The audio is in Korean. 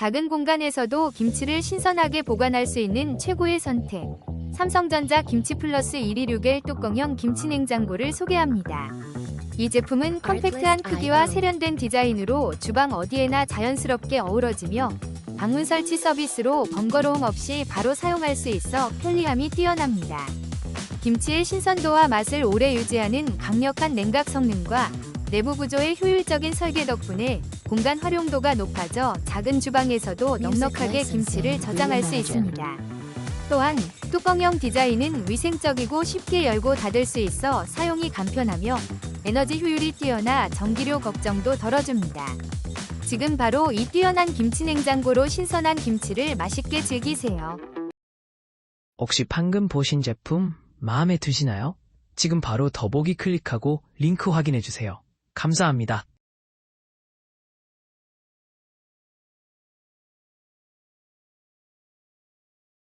작은 공간에서도 김치를 신선하게 보관할 수 있는 최고의 선택. 삼성전자 김치 플러스 126L 뚜껑형 김치 냉장고를 소개합니다. 이 제품은 컴팩트한 크기와 세련된 디자인으로 주방 어디에나 자연스럽게 어우러지며 방문 설치 서비스로 번거로움 없이 바로 사용할 수 있어 편리함이 뛰어납니다. 김치의 신선도와 맛을 오래 유지하는 강력한 냉각 성능과 내부 구조의 효율적인 설계 덕분에 공간 활용도가 높아져 작은 주방에서도 넉넉하게 김치를 저장할 수 있습니다. 또한 뚜껑형 디자인은 위생적이고 쉽게 열고 닫을 수 있어 사용이 간편하며 에너지 효율이 뛰어나 전기료 걱정도 덜어줍니다. 지금 바로 이 뛰어난 김치 냉장고로 신선한 김치를 맛있게 즐기세요. 혹시 방금 보신 제품 마음에 드시나요? 지금 바로 더보기 클릭하고 링크 확인해 주세요. 감사합니다.